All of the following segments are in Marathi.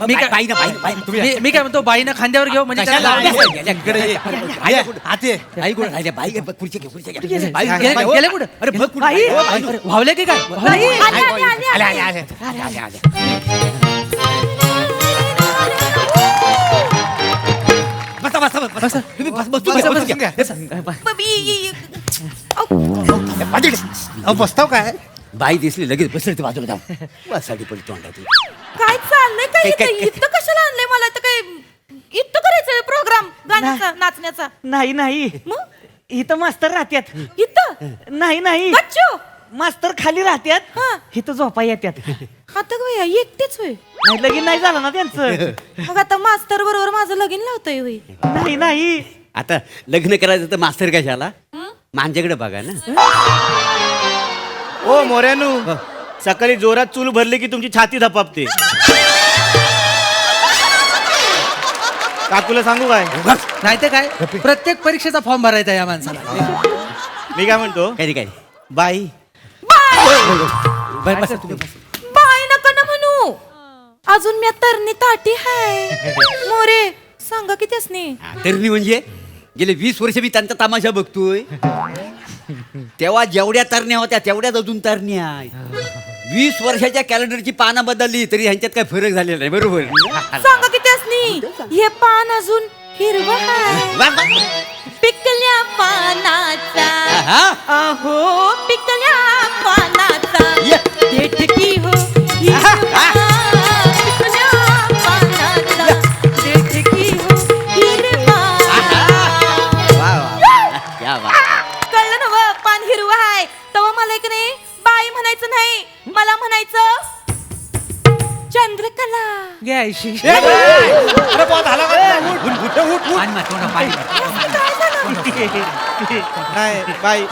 मी काय मी काय म्हणतो बाईनं खांद्यावर घेऊ म्हणजे गेले कुठं अरे वावले की काय बसा बसा बसा बसा. तुम्ही बस बस बसा, बस बसा. बसा. ब- इ- इ- इ- पाटील अहो बसताव काय बाई दिसली लगेच बसली ते बाजूला जाऊ बसाडी पडली तोंडात काय चाललंय काय काय- इथं इथं कशाला आणलंय मला तर काय इथं करायचंय प्रोग्राम गाण्याचा नाचण्याचा नाही नाही मग इथं मास्तर राहत्यात इथं नाही नाही गच्चो मास्तर खाली राहत्यात हा. इथं झोपा येत्यात आता एकटेच होय नाही लगीन नाही झालं ना त्यांचं? मग आता मास्तर बरोबर माझं लगीन लावतोय होय. नाही नाही. आता लग्न करायचं तर मास्तर कशाला? माझ्याकडे बघा ना. ओ मोऱ्यानू सकाळी जोरात चूल भरली की तुमची छाती धपापते. काकूला सांगू काय? नाही तर काय? प्रत्येक परीक्षेचा फॉर्म भरायचा या माणसाला. मी काय म्हणतो? रे काय बाई. बरं, बसा तुम्ही बसा. अजून मी तरणी ताटी हाय. मोरे सांगा की त्यासनी. तरणी म्हणजे? गेले वीस वर्ष मी त्यांचा तमाशा बघतोय. तेव्हा जेवढ्या तरण्या होत्या तेवढ्याच अजून तरण्या आहेत. वीस वर्षाच्या कॅलेंडरची पानं बदलली तरी ह्यांच्यात काय फरक झालेला नाही बरोबर? सांगा की त्यासनी हे पान अजून हिरवं हाय. वा, वा. पिकल्या पानाचा. हा? अहो पिकल्या पानाचा. ये. देठकी हो ऐशी. पाणी नाही बाई.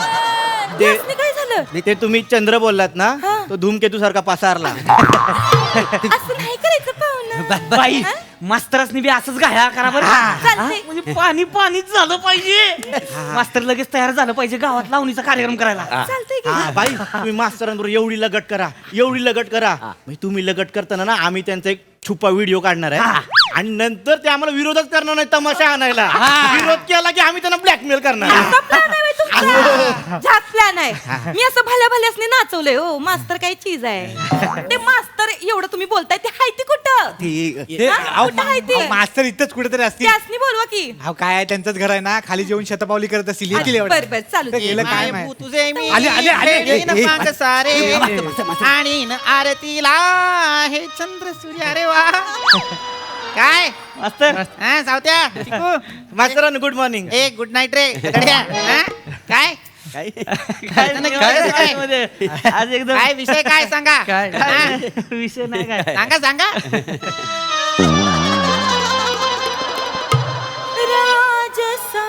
ते त्यासनी काय झालं? ते तुम्ही चंद्र बोललात ना हा. तो धूमकेतू सारखा पासारला. असं नाही करायचं पाहुणं. बाई मास्तरासनी बी असंच घाया करा बरं. चालतंय. म्हणजे पाणी पाणीच झालं पाहिजे. मास्तर लगेच तयार झालं पाहिजे गावात लावणीचा कार्यक्रम करायला. चालतंय की हा, बाई तुम्ही मास्तरांबरोबर एवढी लगट करा एवढी लगट करा. म्हणजे तुम्ही लगट करताना ना आम्ही त्यांचा एक छुपा व्हिडिओ काढणार आहे. आणि नंतर ते आम्हाला विरोधच करणार नाही तमाशा आणायला. विरोध केला की आम्ही त्यांना ब्लॅकमेल करणार. असा plan आहे व्हय तुमचा? झाक प्लॅन आहे. मी असं भल्या भल्यासनी नाचवलंय हो. मास्तर काही चीज आहे. ते मास्तर एवढं तुम्ही बोलताय ते हाय ते कुठं? ते- हा? अहो, कुठं आहे ते? अहो, मास्तर इथंच कुठेतरी असतील. त्यासनी बोलवा की. अहो काय आहे त्यांचंच घर आहे ना. खाली जेवून शतपावली करत असतील येतील एवढं. बर बर चालू ते दे. गेलं काय माहीत. तुझे मी आले, आले, आले. घेईन ए, ए, पाक सारे. आणि न आरतीला हे चंद्र सूर्य अरे वा. काय मास्तर हा सावत्या मास्तरांनो गुड मॉर्निंग ए गुड नाईट रे गड्या. हा? काय काय काय? काय मध्ये? आज एकदम काय विषय काय सांगा काय? हा? विषय नाही काय सांगा सांगा राजसा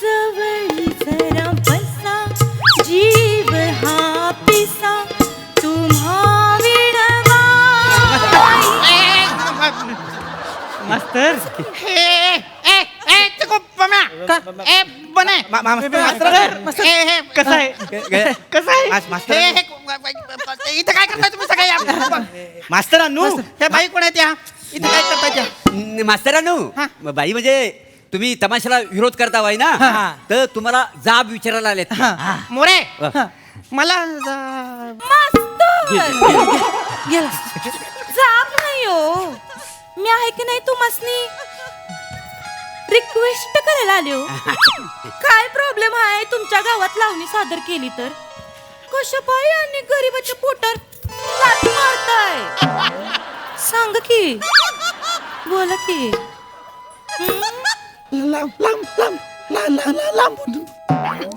जवळी मास्तर. ए, ए, ए, चिकू, पम्या. ए, बने. मा- मा- मास्तर, ए, हे, कसं आहे? कसं आहे? मास्तर इथं काय करताय तुम्ही सगळे? मास्तरांनो त्या बाई कोण आहेत त्या? इथं काय करताय त्या? न- मास्तरानू हा. बाई म्हणजे तुम्ही तमाशाला विरोध करता बाई ना? तर तुम्हाला जाब विचारायला आलेत. मोरे. मला जा- मास्तर! गेला. जाप नाही हो. मी आहे की नाही तुम्हासनी रिक्वेस्ट करायला आले हो काय प्रॉब्लेम आहे? तुमच्या गावात लावणी सादर केली तर? कशा पाय आणि गरीबाच्या पोटार लाथ मारताय? सांग की. बोला की. हम्म?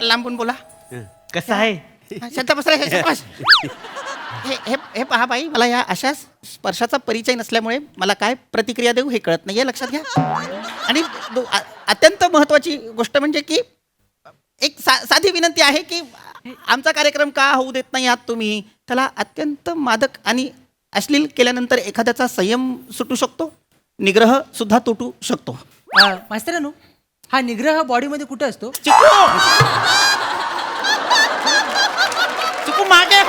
लांबून. बोला. कसं आहे? शांत बस रे, शांत बस. हे हे हे पहा बाई मला या अशा स्पर्शाचा परिचय नसल्यामुळे मला काय प्रतिक्रिया देऊ हे कळत नाहीये लक्षात घ्या. आणि दो- अ- अत्यंत महत्वाची गोष्ट म्हणजे की एक सा साधी विनंती आहे की आमचा कार्यक्रम का होऊ देत नाही आहात तुम्ही? त्याला अत्यंत मादक आणि अश्लील केल्यानंतर एखाद्याचा संयम सुटू शकतो निग्रह सुद्धा तुटू शकतो. मास्तरानू हा निग्रह बॉडीमध्ये कुठे असतो? चिकू!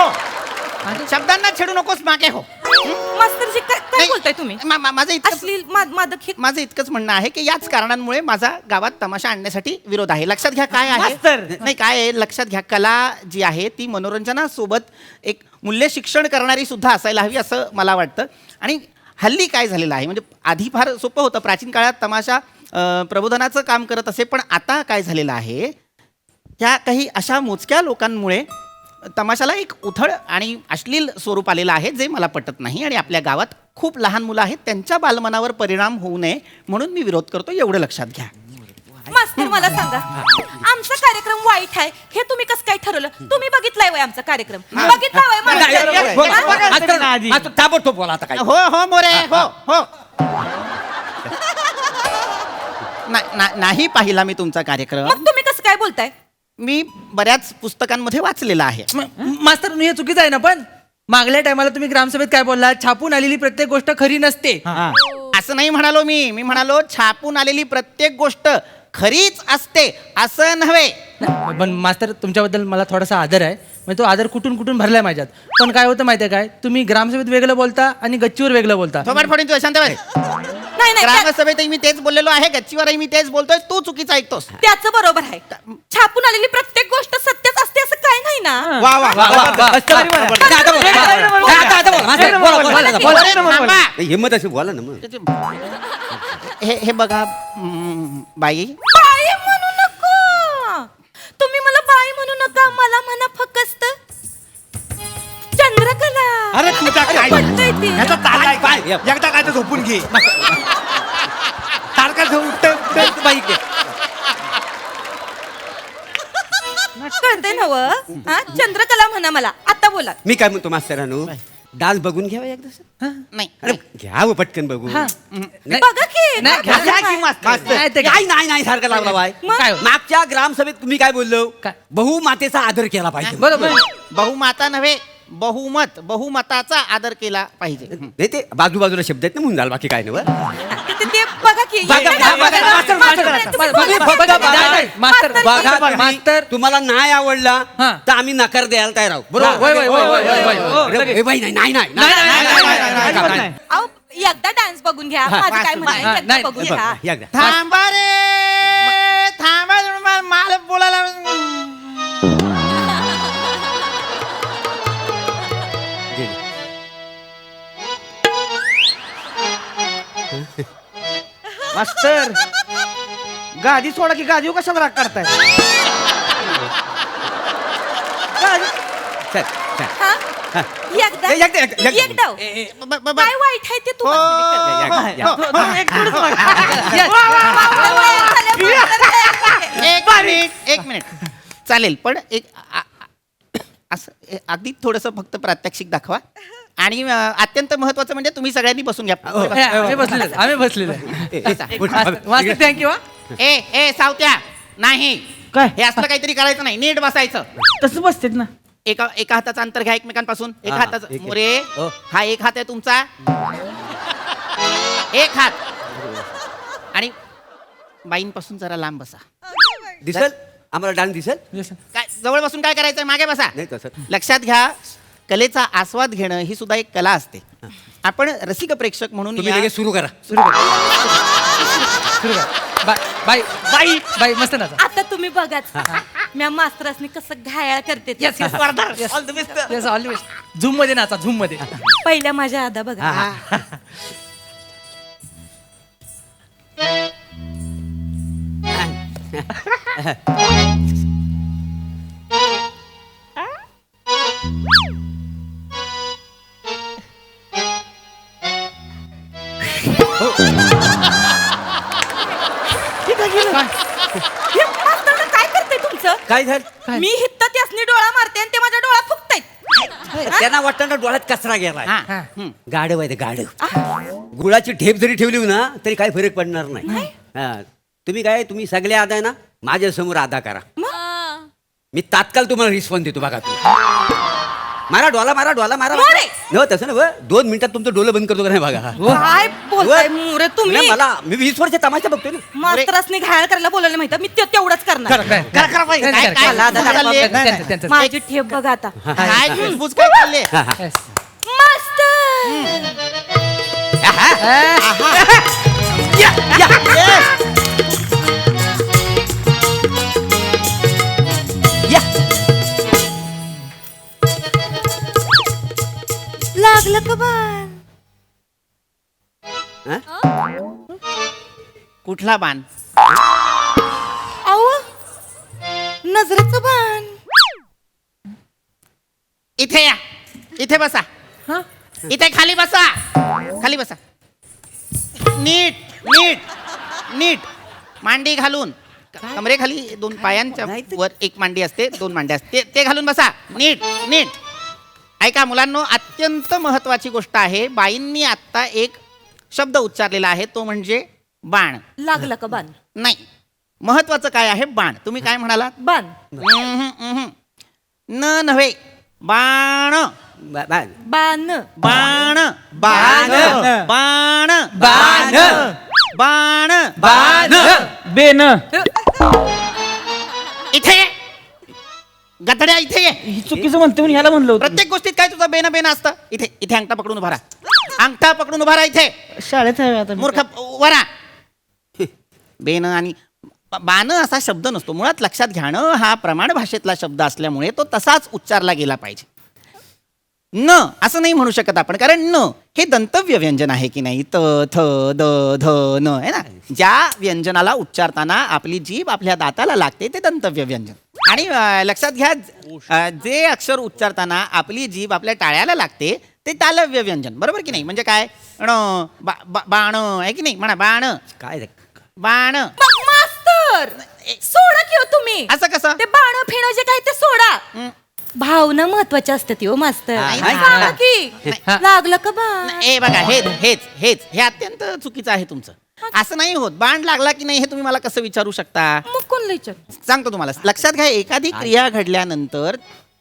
हो. शब्दांना छेडू नकोस मागे हो. मास्तरजी काय काय नाही, बोलताय तुम्ही? मा- मा- माझं इतकंच अश्लील मा- मादक हे माझं इतकंच म्हणणं आहे की याच कारणांमुळे माझा गावात तमाशा आणण्यासाठी विरोध आहे. लक्षात घ्या काय आहे. मास्तर. नाही काय आहे? लक्षात घ्या कला जी आहे ती मनोरंजनासोबत एक मूल्य शिक्षण करणारी सुद्धा असायला हवी असं मला वाटतं. आणि हल्ली काय झालेलं आहे? म्हणजे आधी फार सोपं होतं. प्राचीन काळात तमाशा अं, प्रबोधनाचं काम करत असे पण आता काय झालेलं आहे? ह्या काही अशा मोजक्या लोकांमुळे तमाशाला एक उथळ आणि अश्लील स्वरूप आलेलं आहे जे मला पटत नाही आणि आपल्या गावात खूप लहान मुलं आहेत त्यांच्या बालमनावर परिणाम होऊ नये म्हणून मी विरोध करतो. एवढं लक्षात घ्या. मास्तर मला सांगा आमचा कार्यक्रम वाईट आहे हे तुम्ही कसं काय ठरवलं? तुम्ही बघितलाय वय आमचा कार्यक्रम. वय मास्तर? बोल, हा? आधी. ताबडतोब बोला आता काय हो हो मोरे हो. हो. ना- ना- नाही पाहिला मी तुमचा कार्यक्रम. मग तुम्ही कसं काय बोलताय? मी बऱ्याच पुस्तकांमध्ये वाचलेला आहे. मास्तर हे चुकीचं आहे ना पण? मागल्या टायमाला तुम्ही ग्रामसभेत काय बोलला छापून आलेली प्रत्येक गोष्ट खरी नसते. असं नाही म्हणालो मी. मी म्हणालो छापून आलेली प्रत्येक गोष्ट खरीच असते असं नव्हे. नाही, पण मास्तर तुमच्याबद्दल मला थोडासा आदर आहे. म्हणजे तो आदर कुठून कुठून भरलाय माझ्यात? पण काय होतं माहितीये काय? तुम्ही ग्रामसभेत वेगळं बोलता आणि गच्चीवर वेगळं बोलता. थोबाड फोडीन तू शांत. नाही नाही त्या- ग्रामसभेतही मी तेच बोललेलो आहे गच्चीवरही मी तेच बोलतोय तू चुकीचं ऐकतोस त्याचं बरोबर आहे छापून आलेली प्रत्येक गोष्ट सत्यच असते असं काय नाही ना वा वा वा वा, वा. असतं. अरे, बरं, बरं. नाही, आता बोल, आता बोल. नाही, आता- आता बोल, मास्तर, बोला, बोला, बोला, बोला. अरे, थांबा. नाही, हिम्मत असेल बोला ना मग हे हे बघा हम्म, बाई बाई म्हणू नका तुम्ही मला बाई म्हणू नका मला म्हणा चंद्रकला अरे तुझा काय? पटतंय ते. ह्याचा ताल आहे काय? काय? एकदा काय तर झोपून घे. झोपत बाई. कळतंय नव. चंद्रकला म्हणा मला. आता बोला. मी काय म्हणतो मास्तरानू डान्स बघून घ्यावा एकदा सर. नाही. अरे घ्या हो पटकन बघू. हा. नाही. बघा की. नाही, घ्या मास्तर. नाही, ते? नाही नाही नाही सारखं लागला बाय मग? काय? मागच्या ग्रामसभेत तुम्ही काय बोललो? काय? बहुमातेचा आदर केला पाहिजे. बरोबर. बहुमाता नव्हे बहुमत बहुमताचा आदर केला पाहिजे नाही ते बाजूबाजूला शब्द आहेत ना म्हणून झालं बाकी काय नाही बरं. ते- ते बघा की बघा, इकडे बघा, बघा, बघा, मास्तर, मास्तर, मास्तर, तुम्ही मास्तर, बोला, बघा, बोला, बघा, बोला. नाही, मास्तर, मास्तर, बघा मास्तर. तुम्हाला नाही आवडला हा. तर आम्ही नकार द्यायला तयार आहोत वय, वय, वय, वय, वय, वय. अरे, ए, बाई, नाही नाही नाही नाही, नाही, नाही, नाही, नाही, नाही, अजिबात नाही. नाही. अहो, एकदा डान्स बघून घ्या माझं काय म्हणणं आहे, एकदा नाही, बघून हे बघ, घ्या. थांबा रे थांबा मला बोलायला मास्तर! गादी सोडा की गादी कशाला राग काढताय? चल, चल. हा? हा. एकदा. एकदा काय वाईट आहे ते हो, तुम्हाला हो. हो. दोन- एक मिनिट एक मिनिट. चालेल पण एक आ- आ- असं ए, अगदी थोडस फक्त प्रात्यक्षिक दाखवा. आणि अ, अत्यंत महत्वाचं म्हणजे तुम्ही सगळ्यांनी बसून घ्या. हे, आम्ही बसलेलो आहे, आम्ही बसलेलो आहे. थँक्यू हा. ए ए सावत्या. नाही. काय? हे असलं काहीतरी करायचं नाही. नीट बसायचं. तसं बसतेत ना. एका एका हाताचा अंतर घ्या एकमेकांपासून. एका हा, हाताचा. एक- मोरे. हो. हा एक हात आहे तुमचा. एक हात. आणि बाईंपासून जरा लांब बसा. दिसल? आम्हाला डान्स दिसल? काय जवळ बसून काय करायचंय? मागे बसा. नाही तसं. लक्षात घ्या. कलेचा आस्वाद घेणं ही सुद्धा एक कला असते. आपण रसिक प्रेक्षक म्हणून तुम्ही या- लगेच सुरू करा. सुरू कर. बाय बाय बाई बाई मस्त ना आता तुम्ही बघाच. म्या मास्तरासनी कसं घायाळ करते ते. येस येस ऑल झूममध्ये नाचा झूममध्ये. पहिल्या माझ्या आदा बघा. हे मास्तरांना काय करते तुमचं? काय झालं? मी हित्त त्यासनी डोळा मारते आणि ते माझ्या डोळा फुकतायत. त्यांना वाटतं ना डोळ्यात कचरा गेलाय. हा. हा. गाडव आहे ते गाडव गुळाची ठेप जरी ठेवली ना तरी काही फरक पडणार नाही. हा. तुम्ही काय तुम्ही सगळे आदा आहे ना माझ्यासमोर आदा करा. मी तात्काळ तुम्हाला रिस्पॉन्स देतो बघा तुम्ही. मारा डोला मारा डोला मारा मोरे! न तसं ना दोन मिनिटात तुमचं डोलं बंद करतो का नाही बघा. काय बोलताय व- मोरे तुम्ही? नाही, मला मी वीस वर्ष तमाशा बघतोय ना. मास्तरासनी घायल करायला बोलायला माहिती मी ते तेवढंच करणार. करा. करा, बाई. काय- काय त्यांचं- माझी ठेप बघा आता. काय कुजबूज काय चालली आहे? Yes. मास्तर लागलं का बाण कुठला बाण? नजरेचं बाण. इथे या. इथे बसा. इथे खाली बसा. खाली बसा. नीट नीट नीट. मांडी घालून. कमरे खाली दोन पायांच्या वर एक मांडी असते दोन मांड्या असते. ते घालून बसा. नीट नीट. ऐका मुलांनो अत्यंत महत्वाची गोष्ट आहे बाईंनी आत्ता एक शब्द उच्चारलेला आहे तो म्हणजे बाण. लागलं का बाण? नाही. महत्वाचं काय आहे? बाण. तुम्ही काय म्हणालात बाण. न नव्हे बाण. बा- बा- बाण. बाण. बाण. बाण. बाण. बाण. बाण. बेन. गधड्या इथे ये. ही चुकीचं म्हणते म्हणून ह्याला म्हणलं होतं. प्रत्येक गोष्टीत काय तुझं बेन बेन असतं? इथे इथे अंगठा पकडून उभा राहा. अंगठा पकडून उभा राहा इथे. शाळेत आहे आता मी. मूर्ख राहा. बेन आणि ब- बाण असा शब्द नसतो. मुळात लक्षात घेणं हा प्रमाण भाषेतला शब्द असल्यामुळे तो तसाच उच्चारला गेला पाहिजे. न असं नाही म्हणू शकत आपण. कारण न हे दंतव्य व्यंजन आहे की नाही? त थ द ध न आहे ना? ज्या व्यंजनाला उच्चारताना आपली जीभ आपल्या दाताला लागते ते दंतव्य व्यंजन. आणि अं, लक्षात घ्या अं, जे अक्षर उच्चारताना आपली जीभ आपल्या टाळ्याला लागते ते तालव्य व्यंजन. बरोबर की नाही? म्हणजे काय? ण बा- बा- बाण आहे की नाही? म्हणा बाण. काय रे? बाण. मग मास्तर सोडा की हो तुम्ही? असं कसं? ते बाण फिणं जे काय ते सोडा. भावना महत्त्वाच्या असतात हो मास्तर. सांगा. की. लागलं का बाण? ए बघा हेच हेच हेच हे अत्यंत चुकीचं आहे तुमचं. असं नाही होत बाण लागला की नाही हे तुम्ही मला कसं विचारू शकता मग कोण विचार सांगतो तुम्हाला लक्षात घ्या एखादी क्रिया घडल्यानंतर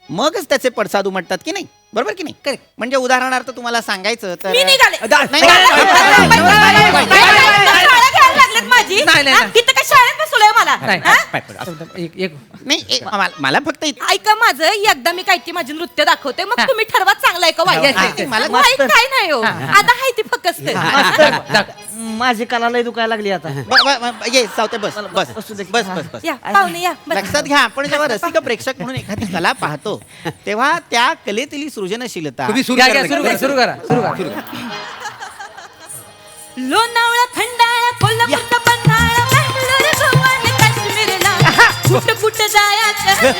मगच त्याचे पडसाद उमटतात की नाही बरोबर की नाही करेक्ट म्हणजे उदाहरणार्थ तुम्हाला सांगायचं तर मी निघाले नाही, नाही, शाळा नाही, नाही, नाही, घ्यायला लागलेत माझी नाही, नाही, हा? नाही. इथं काय शाळेत बसवलंय मला नाही. हा? पाय पड, असं. एक एक नाही ए, मला- मला फक्त इत- ऐका माझं एकदा मी काय ती माझी नृत्य दाखवते मग. तुम्ही ठरवा चांगलं आहे का वाईट हा, आहे. मला- वाईट काय नाही हो. आता आहे ती फक्त दाखव, दाखव. माझी कला लय दुखायला लागली आता ब- ब- ब- ये सावते बस बस बसू दे. बस बस बस या पाहुणे या बस. लक्षात घ्या आपण जेव्हा रसिक प्रेक्षक म्हणून एखादी कला पाहतो तेव्हा त्या कलेतील सृजनशीलता तुम्ही सुरू घ्या, करा घ्या, सुरू करा सुरू करा सुरू करा लोणावळा खंडाळा कुठं कुठं जायचं?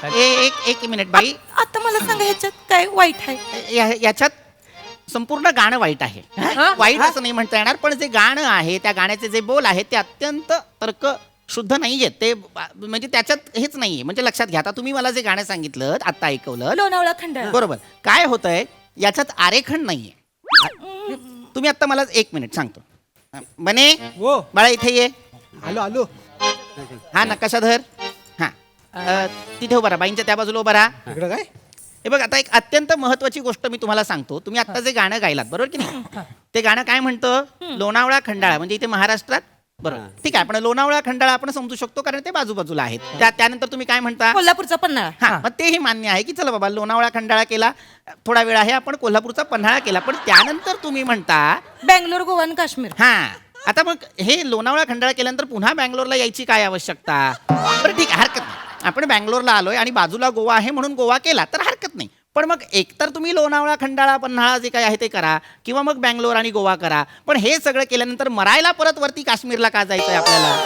एक एक मिनिट बाई. आता मला सांगा ह्याच्यात काय वाईट आहे? या- याच्यात? संपूर्ण गाणं वाईट आहे. वाईट असं नाही म्हणता येणार पण जे गाणं आहे त्या गाण्याचे जे बोल आहेत ते अत्यंत तर्क शुद्ध नाहीये ते बा- म्हणजे त्याच्यात हेच नाहीये. म्हणजे लक्षात घ्या आता तुम्ही मला जे गाणं सांगितलं आता ऐकवलं लोणावळा खंडाळा बरोबर. काय होतंय याच्यात आरेखन नाहीये. तुम्ही आता मला एक मिनिट सांगतो. बने हो. बाळा इथे ये. आलो आलो. हा नकाशा धर हा. अ, तिथे उभा राहा बाईंच्या त्या बाजूला उभा राहा. इकडं काय? हे बघ आता एक अत्यंत महत्वाची गोष्ट मी तुम्हाला सांगतो. तुम्ही आता जे गाणं गायलात बरोबर की नाही? ते गाणं काय म्हणतं? लोणावळा खंडाळा म्हणजे इथे महाराष्ट्रात बरोबर. ठीक आहे पण लोणावळा खंडाळा आपण समजू शकतो कारण ते बाजूबाजूला आहेत. त्या त्यानंतर तुम्ही काय म्हणता? कोल्हापूरचा पन्हाळा. हा. मग तेही मान्य आहे की चला बाबा लोणावळा खंडाळा केला थोडा वेळ आहे आपण कोल्हापूरचा पन्हाळा केला. पण त्यानंतर तुम्ही म्हणता बेंगलोर गोवा आणि काश्मीर. हा. आता मग हे लोणावळा खंडाळा केल्यानंतर पुन्हा बँगलोरला यायची काय आवश्यकता? बरं ठीक आहे हरकत नाही. आपण बँगलोरला आलोय आणि बाजूला गोवा आहे म्हणून गोवा केला तर हरकत नाही. पण मग एकतर तुम्ही लोणावळा खंडाळा पन्हाळा जे काय आहे ते करा किंवा मग बँगलोर आणि गोवा करा. पण हे सगळं केल्यानंतर मरायला परत वरती काश्मीरला का जायचंय आपल्याला?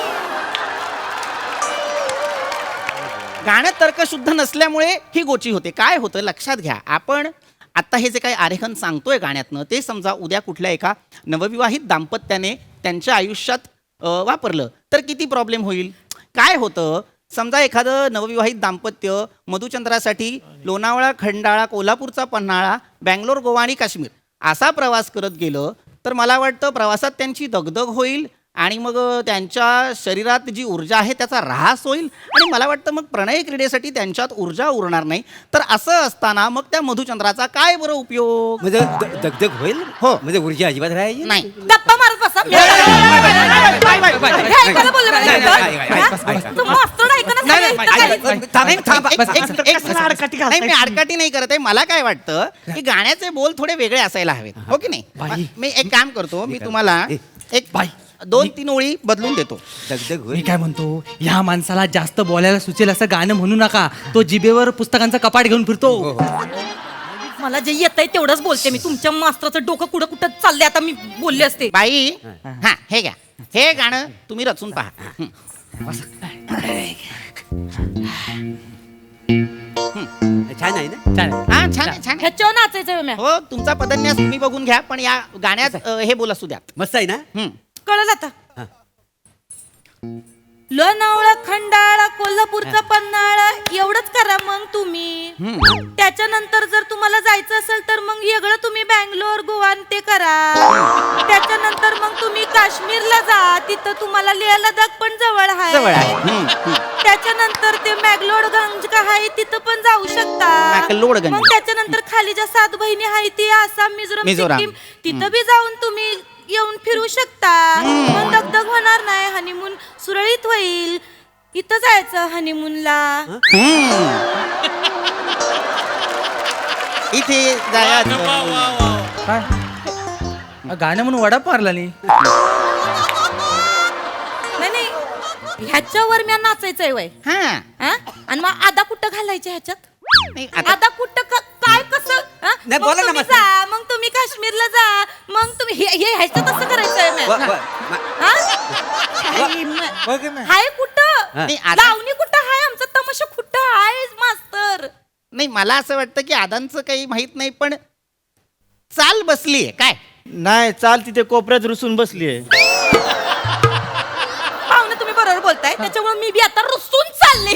गाणं तर्कशुद्ध नसल्यामुळे ही गोची होते. काय होतं लक्षात घ्या. आपण आता हे जे काही आरेखन सांगतोय गाण्यातनं ते समजा उद्या कुठल्या एका नवविवाहित दाम्पत्याने त्यांच्या आयुष्यात वापरलं तर किती प्रॉब्लेम होईल? काय होतं? समजा एखादं नवविवाहित दाम्पत्य मधुचंद्रासाठी लोणावळा खंडाळा कोल्हापूरचा पन्हाळा बँगलोर गोवा आणि काश्मीर असा प्रवास करत गेलं तर मला वाटतं प्रवासात त्यांची दगदग होईल. आणि मग त्यांच्या शरीरात जी ऊर्जा आहे त्याचा ऱ्हास होईल आणि मला वाटतं मग प्रणय क्रीडेसाठी त्यांच्यात ऊर्जा उरणार नाही तर असं असताना मग त्या मधुचंद्राचा काय बरं उपयोग म्हणजे द- दगदग होईल हो. म्हणजे ऊर्जा अजिबात राहायची नाही गप्पा मारत बसा मी- हे ऐकायला बोलले मला नाही, इथं. नाही, नाही, हा? बस, बस, बस. तू मास्तर ऐकणं नाही, सांगा नाही, इथं ऐक- खाली. ऐक- थांब, थांब, बस, एक- बस, एक- एक- कशाला आडकाठी नाही मी? आडकाठी नाही करत आहे मला काय वाटतं की गाण्याचे बोल थोडे वेगळे असायला हवेत हो की नाही मी एक काम करतो मी तुम्हाला एक दोन तीन ओळी बदलून देतो. दगदग मी होईल काय म्हणतो ह्या माणसाला जास्त बोलायला सुचेल असं गाणं म्हणू नका. तो जिबेवर पुस्तकांचं कपाट घेऊन फिरतो. मला जे येत आहे तेवढंच बोलते मी. तुमच्या मास्तराचं डोकं कुठं कुठं चाललंय आता मी बोलले असते. बाई हा. हे घ्या. हे गाणं तुम्ही रचून पहा. हं. छान आहे ना? छान. हा छान आहे छान आहे. ह्याच्यावर नाचायचं म्या. हो तुमचा पदन्यास तुम्ही बघून घ्या पण या गाण्यात अ, हे बोल असू द्यात मस्त आहे ना? हं. कळलं आता. लोणावळा खंडाळा कोल्हापूरचा पन्हाळा एवढंच करा मग तुम्ही त्याच्यानंतर जर तुम्हाला जायचं असेल तर मग वेगळं तुम्ही बँगलोर गोवा आणि ते करा त्याच्यानंतर मग तुम्ही काश्मीरला जा तिथं तुम्हाला लेह लडाख पण जवळ जवळ आहे आहे. त्याच्यानंतर ते मॅगलोडगंज का आहे तिथं पण जाऊ शकता मॅकलोडगंज. मग त्याच्यानंतर खाली ज्या सात बहिणी आहे ती आसाम मिझोरम मिझोराम. सिक्कीम तिथं बी जाऊन तुम्ही येऊन फिरू शकता. मग दगदग होणार नाही हनीमून सुरळीत होईल. इथं जायचं हनीमूनला इथे काय? अ, गाणं म्हणून वडा मारला नाही नाही नाही. ह्याच्यावर मी नाचायचंय वय. हा. हा? आणि मग आदा कुठं घालायचे ह्याच्यात? नाही, आता कुठं क- काय कसं हा? नाही, मग बोला ना तुम्ही मास्तर. जा मग काश्मीरला जा मग तुम्ही हे हे ह्याचं कसं करायचंय मॅम? वा- वा- मा- हा? हाय कुठं? नाही, आता- लावणी कुठं हाय? आमचा तमाशा कुठं हाय मास्तर? नाही मला असं वाटतं की आदांचं काही माहीत नाही पण चाल बसलीये काय? नाही चाल तिथे कोपऱ्यात रुसून बसलीये. पाहुणे बोलताय त्याच्यामुळे मी बी आता रुसून चालले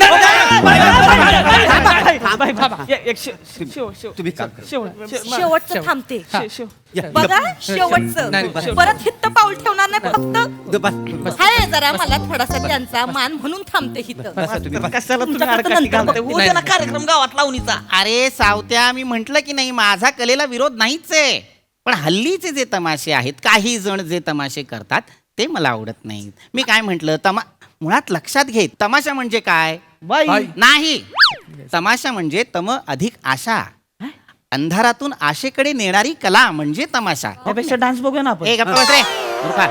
तुम्ही काम करा. शेवटचं थांबते या. बघा शेवटचं. परत हित्त पाऊल ठेवणार नाही फक्त हाय जरा मला थोडासा त्यांचा मान म्हणून थांबते ना कार्यक्रम गावात लावणीचा अरे सावत्या मी म्हंटल की नाही माझा कलेला विरोध नाहीच आहे पण हल्लीचे जे तमाशे आहेत काही जण जे तमाशे करतात ते मला आवडत नाहीत मी काय म्हंटल तमा मुळात लक्षात घे तमाशा म्हणजे काय? बाई. नाही. तमाशा म्हणजे तम अधिक आशा. अंधारातून आशेकडे नेणारी कला म्हणजे तमाशा. त्यापेक्षा डान्स बघूया ना आपण. ए गप्पा बस रे. मूर्खा.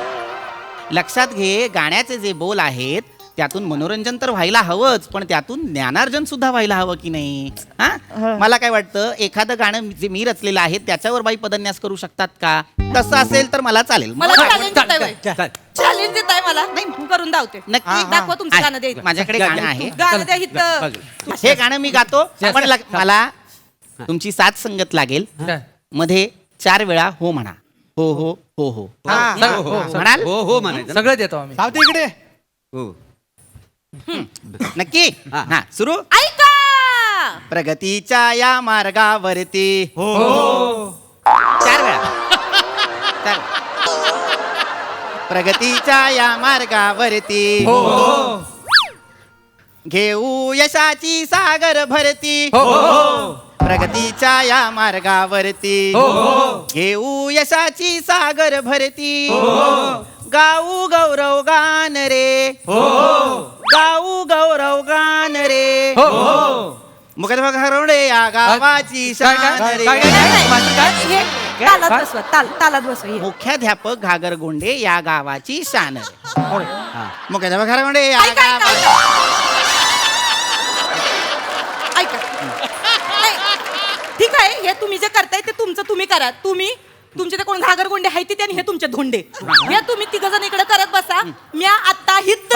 लक्षात घे गाण्याचे जे बोल आहेत त्यातून मनोरंजन तर व्हायला हवंच पण त्यातून ज्ञानार्जन सुद्धा व्हायला हवं की नाही? हा? मला काय वाटतं एखादं गाणं जे मी रचलेलं आहे त्याच्यावर बाई पदन्यास करू शकतात का? तसं असेल तर मला चालेल. मला चॅलेंज देताय चाल- वय. चाल. चॅलेंज देताय मला. करून धावते नक्की दाखवा तुमचं गाणं द्यायचं माझ्याकडे गाणं आहे. गाणं द्या. हे गाणं मी गातो पण लग- मला तुमची साथ संगत लागेल? मध्ये चार वेळा हो म्हणा. हो हो हो हो. सगळं- हो, हो, म्हणाल? हो हो म्हणायचं. सगळं देतो आम्ही. सावते इकडे. हो. नक्की. हा. हा सुरू. ऐका! प्रगतीच्या या मार्गावरती. हो. चार वेळा. चार. प्रगतीच्या या मार्गावरती. घेऊ यशाची सागर भरती. प्रगतीच्या या मार्गावरती. घेऊ यशाची सागर भरती. गाऊ गौरव गान रे. गाऊ गौरव गान रे. मुकदमा हरवणे या गावाची शान रे. काय काय काय मास्तर काय? हे तालात बसवा ताल तालात बसवा हे. मुख्याध्यापक घागर गोंडे या गावाची शान रे. मुख्याध्यापक हरवणे या ऐका ऐका गावा- ऐका. ऐका. नाही, ठीक आहे हे तुम्ही जे करताय ते तुमचं तुम्ही करा. तुम्ही तुमचे ते कोण घागरगुंडे आहे ते आणि हे तुमचे धोंडे हे तुम्ही तिघ जण इकडे करत बसा मी आता हित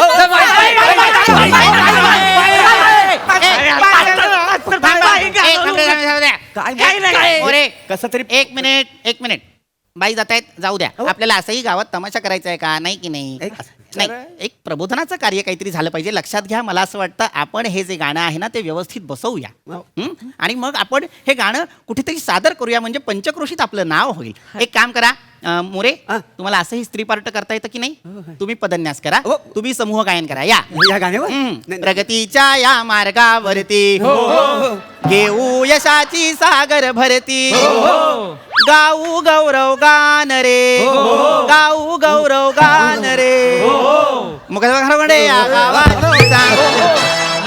काय नाही कसं तरी एक मिनिट एक मिनिट बाई जात आहेत जाऊ द्या. आपल्याला असंही गावात तमाशा करायचा आहे का? नाही की नाही? एक- नाही एक प्रबोधनाचं कार्य काहीतरी झालं पाहिजे. लक्षात घ्या मला असं वाटतं आपण हे जे गाणं आहे ना ते व्यवस्थित बसवूया. हं? आणि मग आपण हे गाणं कुठेतरी सादर करूया म्हणजे पंचक्रोशीत आपलं नाव होईल. एक काम करा अं, मोरे हा. तुम्हाला असंही स्त्री पार्ट करता येतं की नाही? तुम्ही पदन्यास करा. हो. तुम्ही समूह गायन करा. या. या गाण्यावर? हं. नाही, नाही. प्रगतीच्या या मार्गावरती. घेऊ यशाची सागर भरती. गाऊ गौरव गान रे. गाऊ गौरव गान रे. मग या गावात.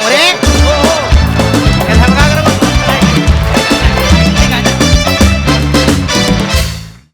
मोरे